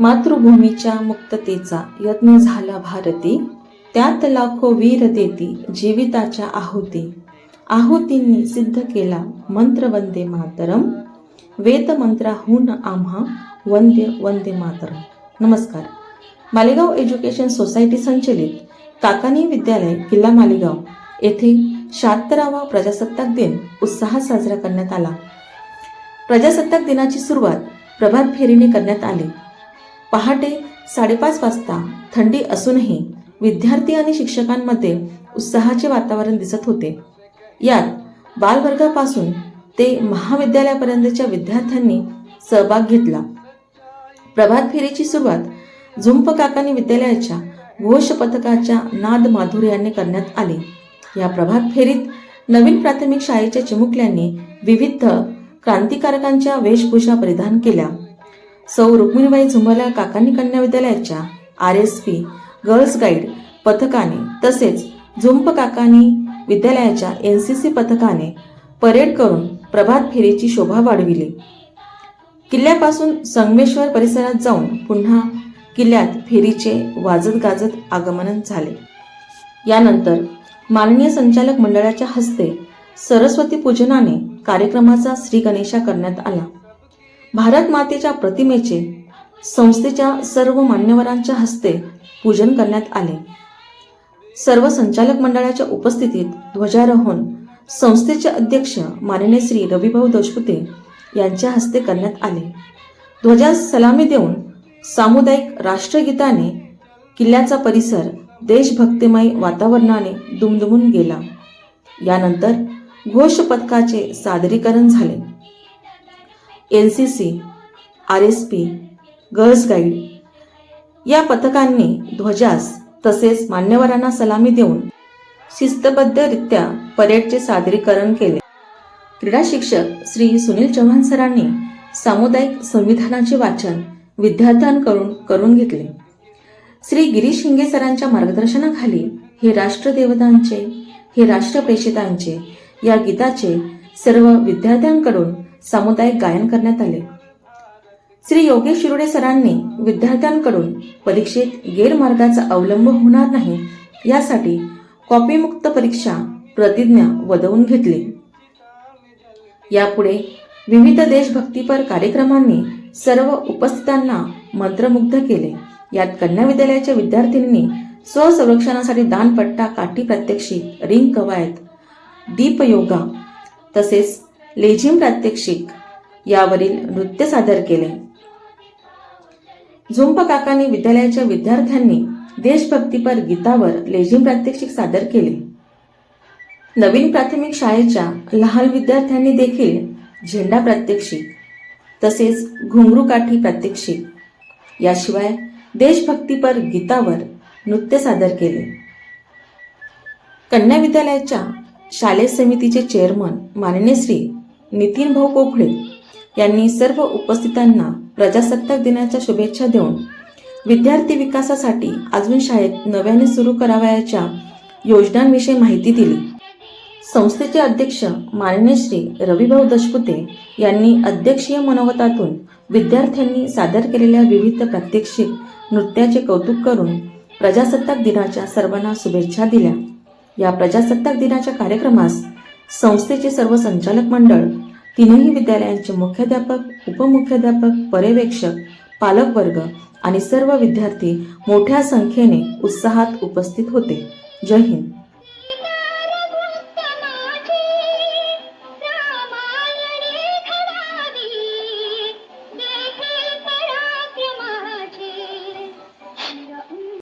मातृभूमीच्या मुक्ततेचा यत्न झाला भारती. त्यात लाखो वीर देती जीविताच्या आहुती. आहुतींनी सिद्ध केला मंत्र वंदे मातरम. वेदमंत्राहून आम्हा वंदे वंदे मातरम. नमस्कार. मालेगाव एज्युकेशन सोसायटी संचलित काकानी विद्यालय किल्ला मालेगाव. येथे शहात्तरावा प्रजासत्ताक दिन उत्साहात साजरा करण्यात आला. प्रजासत्ताक दिनाची सुरुवात प्रभात फेरीने करण्यात आली. पहाटे साडेपाच वाजता थंडी असूनही विद्यार्थी आणि शिक्षकांमध्ये उत्साहाचे वातावरण दिसत होते. यात बालवर्गापासून ते महाविद्यालयापर्यंतच्या विद्यार्थ्यांनी सहभाग घेतला. प्रभात फेरीची सुरुवात झुंप काकानी विद्यालयाच्या घोष पथकाच्या नाद माधुर्याने करण्यात आली. या प्रभात फेरीत नवीन प्राथमिक शाळेच्या चिमुकल्यांनी विविध क्रांतिकारकांच्या वेशभूषा परिधान केल्या. सौ रुक्मिणीबाई झुंबला काकानी कन्या विद्यालयाच्या R S P girls guide पथकाने तसेच झुंप काकानी विद्यालयाच्या एन सी सी पथकाने परेड करून प्रभात फेरीची शोभा वाढविली. किल्ल्यापासून संगमेश्वर परिसरात जाऊन पुन्हा किल्ल्यात फेरीचे वाजत गाजत आगमन झाले. यानंतर माननीय संचालक मंडळाच्या हस्ते सरस्वती पूजनाने कार्यक्रमाचा श्री गणेशा करण्यात आला. भारत मातेच्या प्रतिमेचे संस्थेच्या सर्व मान्यवरांच्या हस्ते पूजन करण्यात आले. सर्व संचालक मंडळाच्या उपस्थितीत ध्वजारोहण संस्थेचे अध्यक्ष माननीय श्री रविभाऊ देशपुते यांच्या हस्ते करण्यात आले. ध्वजास सलामी देऊन सामुदायिक राष्ट्रगीताने किल्ल्याचा परिसर देशभक्तिमय वातावरणाने दुमदुमून गेला. यानंतर घोष पथकाचे सादरीकरण झाले. N C C R S P girls guide. या पथकांनी ध्वजास तसेच मान्यवरांना सलामी देऊन शिस्तबद्धरित्या परेडचे सादरीकरण केले. क्रीडा शिक्षक श्री सुनील चव्हाण सरांनी सामुदायिक संविधानाचे वाचन विद्यार्थ्यांकडून करून घेतले. श्री गिरीश हिंगे सरांच्या मार्गदर्शनाखाली हे राष्ट्रदेवतांचे हे राष्ट्रप्रेषितांचे या गीताचे सर्व विद्यार्थ्यांकडून सामुदायिक गायन करण्यात आले. श्री योगेश शिरोडे सरांनी विद्यार्थ्यांकडून परीक्षेत गैरमार्गाचा अवलंब होणार नाही यासाठी कॉपीमुक्त परीक्षा प्रतिज्ञा वदवून घेतली. यापुढे विविध देशभक्तीपर कार्यक्रमांनी सर्व उपस्थितांना मंत्रमुग्ध केले. यात कन्या विद्यालयाच्या विद्यार्थिनींनी स्वसंरक्षणासाठी दानपट्टा काठी प्रात्यक्षिक रिंग कवायत दीपयोगा तसेच लेझिम प्रात्यक्षिक यावरील नृत्य सादर केले. झुंप काकांनी विद्यालयाच्या विद्यार्थ्यांनी देशभक्तीपर गीतावर लेझिम प्रात्यक्षिक सादर केले. नवीन प्राथमिक शाळेच्या लहान विद्यार्थ्यांनी देखील झेंडा प्रात्यक्षिक तसेच घुंगरू काठी प्रात्यक्षिक याशिवाय देशभक्तीपर गीतावर नृत्य सादर केले. कन्या विद्यालयाच्या शालेय समितीचे चेअरमन माननीय श्री नितीन भाऊ कोखळे यांनी सर्व उपस्थितांना प्रजासत्ताक दिनाच्या शुभेच्छा देऊन विद्यार्थी विकासासाठी अजून शाळेत नव्याने सुरू करावयाच्या योजनांविषयी माहिती दिली. संस्थेचे अध्यक्ष माननीय श्री रविभाऊ दशपुते यांनी अध्यक्षीय मनोगतातून विद्यार्थ्यांनी सादर केलेल्या विविध प्रात्यक्षिक नृत्याचे कौतुक करून प्रजासत्ताक दिनाच्या सर्वांना शुभेच्छा दिल्या. या प्रजासत्ताक दिनाच्या कार्यक्रमास संस्थेचे सर्व संचालक मंडळ तीनही विद्यालयांचे मुख्याध्यापक उपमुख्याध्यापक पर्यवेक्षक पालक वर्ग आणि सर्व विद्यार्थी मोठ्या संख्येने उत्साहात उपस्थित होते. जय हिंद.